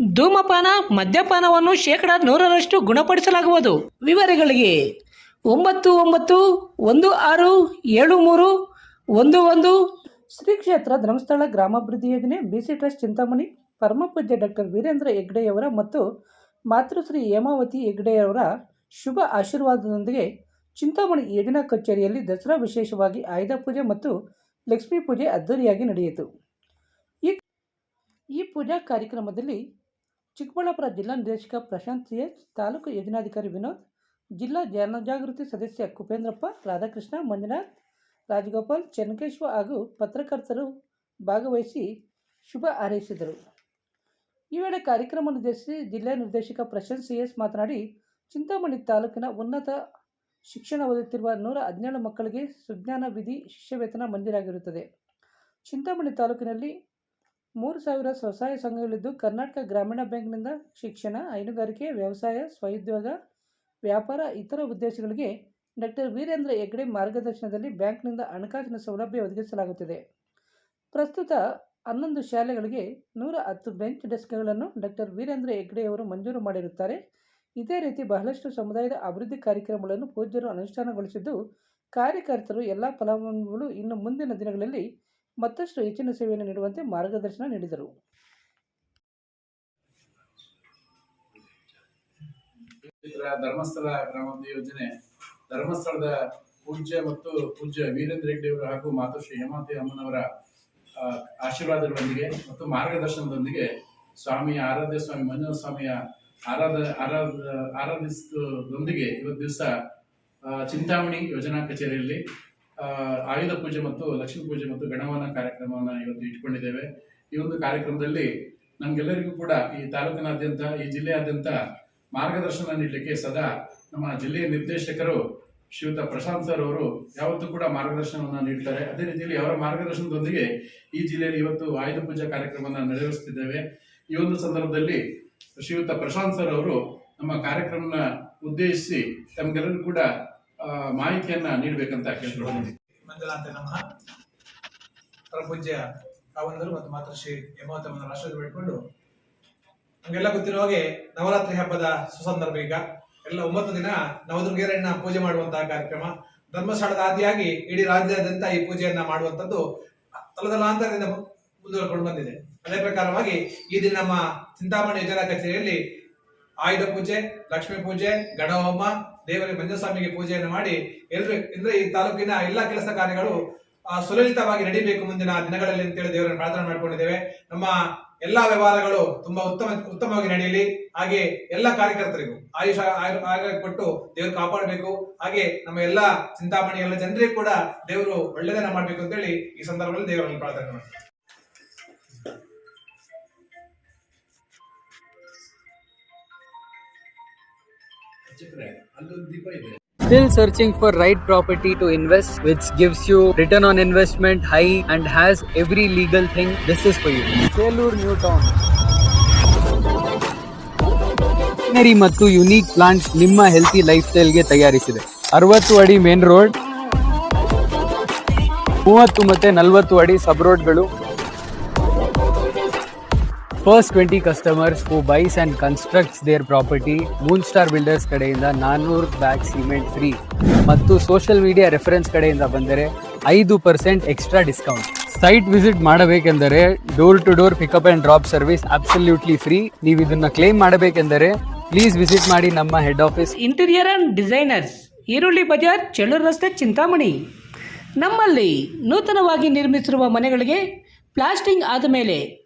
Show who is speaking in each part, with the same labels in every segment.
Speaker 1: ಧೂಮಪಾನ, ಮದ್ಯಪಾನವನ್ನು ಶೇಕಡ ನೂರರಷ್ಟು ಗುಣಪಡಿಸಲಾಗುವುದು. ವಿವರಗಳಿಗೆ ಒಂಬತ್ತು ಒಂಬತ್ತು ಒಂದು ಆರು ಏಳು ಮೂರು ಒಂದು ಒಂದು. ಶ್ರೀ ಕ್ಷೇತ್ರ ಧರ್ಮಸ್ಥಳ ಗ್ರಾಮಾಭಿವೃದ್ಧಿ ಯೋಜನೆ ಬಿಸಿ ಟ್ರಸ್ಟ್ ಚಿಂತಾಮಣಿ ಪರಮಪೂಜ್ಯ ಡಾಕ್ಟರ್ ವೀರೇಂದ್ರ ಹೆಗ್ಡೆಯವರ ಮತ್ತು ಮಾತೃಶ್ರೀ ಹೇಮಾವತಿ ಹೆಗ್ಡೆಯವರ ಶುಭ ಆಶೀರ್ವಾದದೊಂದಿಗೆ ಚಿಂತಾಮಣಿ ಯೋಜನಾ ಕಚೇರಿಯಲ್ಲಿ ದಸರಾ ವಿಶೇಷವಾಗಿ ಆಯುಧ ಪೂಜೆ ಮತ್ತು ಲಕ್ಷ್ಮೀ ಪೂಜೆ ಅದ್ದೂರಿಯಾಗಿ ನಡೆಯಿತು. ಈ ಪೂಜಾ ಕಾರ್ಯಕ್ರಮದಲ್ಲಿ ಚಿಕ್ಕಬಳ್ಳಾಪುರ ಜಿಲ್ಲಾ ನಿರ್ದೇಶಕ ಪ್ರಶಾಂತ್ ಸಿ ಎಚ್ ತಾಲೂಕು ಯೋಜನಾಧಿಕಾರಿ ವಿನೋದ್, ಜಿಲ್ಲಾ ಜನಜಾಗೃತಿ ಸದಸ್ಯ ಕುಪೇಂದ್ರಪ್ಪ, ರಾಧಾಕೃಷ್ಣ, ಮಂಜುನಾಥ್, ರಾಜಗೋಪಾಲ್, ಚೆನ್ನಕೇಶ್ವ ಹಾಗೂ ಪತ್ರಕರ್ತರು ಭಾಗವಹಿಸಿ ಶುಭ ಹಾರೈಸಿದರು. ಈ ವೇಳೆ ಕಾರ್ಯಕ್ರಮ ನಿರ್ದೇಶಿಸಿ ಜಿಲ್ಲಾ ನಿರ್ದೇಶಕ ಪ್ರಶಾಂತ್ ಸಿ ಎಸ್ ಮಾತನಾಡಿ, ಚಿಂತಾಮಣಿ ತಾಲೂಕಿನ ಉನ್ನತ ಶಿಕ್ಷಣ ಓದುತ್ತಿರುವ ನೂರ ಹದಿನೇಳು ಮಕ್ಕಳಿಗೆ ಸುಜ್ಞಾನ ವಿಧಿ ಶಿಷ್ಯವೇತನ ಮಂಜೂರಾಗಿರುತ್ತದೆ. ಚಿಂತಾಮಣಿ ತಾಲೂಕಿನಲ್ಲಿ ಮೂರು ಸಾವಿರ ಸ್ವಸಹಾಯ ಸಂಘಗಳಿದ್ದು ಕರ್ನಾಟಕ ಗ್ರಾಮೀಣ ಬ್ಯಾಂಕ್ನಿಂದ ಶಿಕ್ಷಣ, ಹೈನುಗಾರಿಕೆ, ವ್ಯವಸಾಯ, ಸ್ವಉದ್ಯೋಗ, ವ್ಯಾಪಾರ, ಇತರ ಉದ್ದೇಶಗಳಿಗೆ ಡಾಕ್ಟರ್ ವೀರೇಂದ್ರ ಹೆಗ್ಡೆ ಮಾರ್ಗದರ್ಶನದಲ್ಲಿ ಬ್ಯಾಂಕ್ನಿಂದ ಹಣಕಾಸಿನ ಸೌಲಭ್ಯ ಒದಗಿಸಲಾಗುತ್ತಿದೆ. ಪ್ರಸ್ತುತ ಹನ್ನೊಂದು ಶಾಲೆಗಳಿಗೆ ನೂರ ಹತ್ತು ಬೆಂಚ್ ಡೆಸ್ಕ್ಗಳನ್ನು ಡಾಕ್ಟರ್ ವೀರೇಂದ್ರ ಹೆಗ್ಡೆಯವರು ಮಂಜೂರು ಮಾಡಿರುತ್ತಾರೆ. ಇದೇ ರೀತಿ ಬಹಳಷ್ಟು ಸಮುದಾಯದ ಅಭಿವೃದ್ಧಿ ಕಾರ್ಯಕ್ರಮಗಳನ್ನು ಪೂಜ್ಯರು ಅನುಷ್ಠಾನಗೊಳಿಸಿದ್ದು, ಕಾರ್ಯಕರ್ತರು ಎಲ್ಲ ಫಲಾನುಭವಿಗಳು ಇನ್ನು ಮುಂದಿನ ದಿನಗಳಲ್ಲಿ ಮತ್ತಷ್ಟು ಹೆಚ್ಚಿನ ಸೇವೆಯನ್ನು ನೀಡುವಂತೆ ಮಾರ್ಗದರ್ಶನ ನೀಡಿದರು.
Speaker 2: ಧರ್ಮಸ್ಥಳ ಗ್ರಾಮಾಭಿವೃದ್ಧಿ ಯೋಜನೆ, ಧರ್ಮಸ್ಥಳದ ಪೂಜ್ಯ ಮತ್ತು ಪೂಜ್ಯ ವೀರೇಂದ್ರ ಹೆಗ್ಡೆ ಅವರು ಹಾಗೂ ಮಾತೃಶ್ರೀ ಹೇಮಾವತಿ ಅಮ್ಮನವರ ಆಶೀರ್ವಾದಗಳೊಂದಿಗೆ ಮತ್ತು ಮಾರ್ಗದರ್ಶನದೊಂದಿಗೆ ಸ್ವಾಮಿಯ ಆರಾಧ್ಯ ಸ್ವಾಮಿ ಮಂಜುನಾಥ ಸ್ವಾಮಿಯ ಆರಾಧ ಆರಾಧ ಆರಾಧಿಸದೊಂದಿಗೆ ಇವತ್ತು ದಿವಸ ಚಿಂತಾಮಣಿ ಯೋಜನಾ ಕಚೇರಿಯಲ್ಲಿ ಆಯುಧ ಪೂಜೆ ಮತ್ತು ಲಕ್ಷ್ಮೀ ಪೂಜೆ ಮತ್ತು ಗಣವನ ಕಾರ್ಯಕ್ರಮವನ್ನು ಇವತ್ತು ಇಟ್ಕೊಂಡಿದ್ದೇವೆ. ಈ ಒಂದು ಕಾರ್ಯಕ್ರಮದಲ್ಲಿ ನಮ್ಗೆಲ್ಲರಿಗೂ ಕೂಡ ಈ ತಾಲೂಕಿನಾದ್ಯಂತ, ಈ ಜಿಲ್ಲೆಯಾದ್ಯಂತ ಮಾರ್ಗದರ್ಶನ ನೀಡಲಿಕ್ಕೆ ಸದಾ ನಮ್ಮ ಜಿಲ್ಲೆಯ ನಿರ್ದೇಶಕರು ಶ್ರೀಯುತ ಪ್ರಶಾಂತ್ ಸರ್ ಅವರು ಯಾವತ್ತೂ ಕೂಡ ಮಾರ್ಗದರ್ಶನವನ್ನು ನೀಡ್ತಾರೆ. ಅದೇ ರೀತಿಯಲ್ಲಿ ಅವರ ಮಾರ್ಗದರ್ಶನದೊಂದಿಗೆ ಈ ಜಿಲ್ಲೆಯಲ್ಲಿ ಇವತ್ತು ಆಯುಧ ಪೂಜಾ ಕಾರ್ಯಕ್ರಮವನ್ನು ನೆರವೇರಿಸುತ್ತಿದ್ದೇವೆ ಈ ಒಂದು ಸಂದರ್ಭದಲ್ಲಿ ಶ್ರೀಯುತ ಪ್ರಶಾಂತ್ ಸರ್ ಅವರು ನಮ್ಮ ಕಾರ್ಯಕ್ರಮನ ಉದ್ದೇಶಿಸಿ ತಮ್ಗೆಲ್ಲರೂ ಕೂಡ ಮಾಹಿತಿಯನ್ನ ನೀಡಬೇಕಂತ
Speaker 3: ಮಂಜುನಾಥ ನಮಃ ಪರಪೂಜ್ಯ ಕಾವಂದರು ಮತ್ತು ಮಾತೃಶ್ರೀ ಹೇಮಾವತಮ್ಮನ ರಾಷ್ಟ್ರದ ಬಿಟ್ಕೊಂಡು ನಮಗೆಲ್ಲ ಗೊತ್ತಿರೋ ಹಾಗೆ ನವರಾತ್ರಿ ಹಬ್ಬದ ಸುಸಂದರ್ಭ ಈಗ. ಎಲ್ಲ ಒಂಬತ್ತು ದಿನ ನವದುರ್ಗೆರೆಯನ್ನ ಪೂಜೆ ಮಾಡುವಂತಹ ಕಾರ್ಯಕ್ರಮ. ಧರ್ಮಸ್ಥಳದ ಆದಿಯಾಗಿ ಇಡೀ ರಾಜ್ಯಾದ್ಯಂತ ಈ ಪೂಜೆಯನ್ನ ಮಾಡುವಂತದ್ದು ತಲತಲಾಂತರದಿಂದ ಮುಂದುವರೆಕೊಂಡು ಬಂದಿದೆ. ಅದೇ ಪ್ರಕಾರವಾಗಿ ಈ ದಿನ ನಮ್ಮ ಚಿಂತಾಮಣಿ ಯೋಜನಾ ಕಚೇರಿಯಲ್ಲಿ ಆಯುಧ ಪೂಜೆ, ಲಕ್ಷ್ಮೀ ಪೂಜೆ, ಗಣಹೋಮ ದೇವರ ಮಂಜಸ್ವಾಮಿಗೆ ಪೂಜೆಯನ್ನು ಮಾಡಿ ಎಲ್ರು ಅಂದ್ರೆ ಈ ತಾಲೂಕಿನ ಎಲ್ಲಾ ಕೆಲಸ ಕಾರ್ಯಗಳು ಸುಲಲಿತವಾಗಿ ನಡೀಬೇಕು ಮುಂದಿನ ದಿನಗಳಲ್ಲಿ ಅಂತೇಳಿ ದೇವರನ್ನು ಪ್ರಾರ್ಥನೆ ಮಾಡ್ಕೊಂಡಿದ್ದೇವೆ. ನಮ್ಮ ಎಲ್ಲಾ ವ್ಯವಹಾರಗಳು ತುಂಬಾ ಉತ್ತಮ, ಉತ್ತಮವಾಗಿ ನಡೆಯಲಿ. ಹಾಗೆ ಎಲ್ಲಾ ಕಾರ್ಯಕರ್ತರಿಗೂ ಆಯುಷ, ಆಯು- ಆರೋಗ್ಯ ಕೊಟ್ಟು ದೇವರು ಕಾಪಾಡಬೇಕು. ಹಾಗೆ ನಮ್ಮ ಎಲ್ಲಾ ಚಿಂತಾಮಣಿ ಎಲ್ಲ ಜನರಿಗೂ ಕೂಡ ದೇವರು ಒಳ್ಳೆದನ್ನ ಮಾಡ್ಬೇಕು ಅಂತೇಳಿ ಈ ಸಂದರ್ಭದಲ್ಲಿ ದೇವರನ್ನು ಪ್ರಾರ್ಥನೆ ಮಾಡ್ತೀವಿ.
Speaker 4: Still searching for right property to invest, which gives you return on investment high and has every legal thing. This is for you. Chelur New Town. Greenery ಮತ್ತು ಯುನೀಕ್ ಪ್ಲಾಂಟ್ಸ್ ನಿಮ್ಮ ಹೆಲ್ತಿ ಲೈಫ್ ಸ್ಟೈಲ್ಗೆ ತಯಾರಿಸಿದೆ ಅರವತ್ತು ಅಡಿ main road ಮೂವತ್ತು ಮತ್ತೆ ನಲವತ್ತು ಅಡಿ ಸಬ್ ರೋಡ್ಗಳು first twenty customers who buys and constructs their property moon star builders ಕಡೆಯಿಂದ ನಾನ್ನೂರು ಬ್ಯಾಗ್ ಸಿಮೆಂಟ್ ಫ್ರೀ ಮತ್ತು ಸೋಷಿಯಲ್ ಮೀಡಿಯಾ ರೆಫರೆನ್ಸ್ ಕಡೆಯಿಂದ ಬಂದರೆ ಐದು percent extra discount site visit ಮಾಡಬೇಕೆಂದರೆ door to door pickup and drop service absolutely free ನೀವು ಇದನ್ನ claim ಮಾಡಬೇಕೆಂದರೆ ಪ್ಲೀಸ್ ವಿಸಿಟ್ ಮಾಡಿ ನಮ್ಮ head office
Speaker 1: interior and designers Eerulli Bazaar, Chelur ರಸ್ತೆ, ಚಿಂತಾಮಣಿ. ನಮ್ಮಲ್ಲಿ ನೂತನವಾಗಿ ನಿರ್ಮಿಸಿರುವ ಮನೆಗಳಿಗೆ ಪ್ಲಾಸ್ಟಿಂಗ್ ಆದ ಮೇಲೆ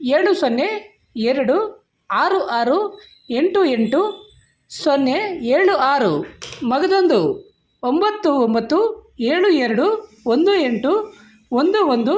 Speaker 1: ಏಳು ಸೊನ್ನೆ ಎರಡು ಆರು ಆರು ಎಂಟು ಎಂಟು ಸೊನ್ನೆ ಏಳು ಆರು. ಮಗದೊಂದು ಒಂಬತ್ತು ಒಂಬತ್ತು ಏಳು ಎರಡು ಒಂದು ಎಂಟು ಒಂದು ಒಂದು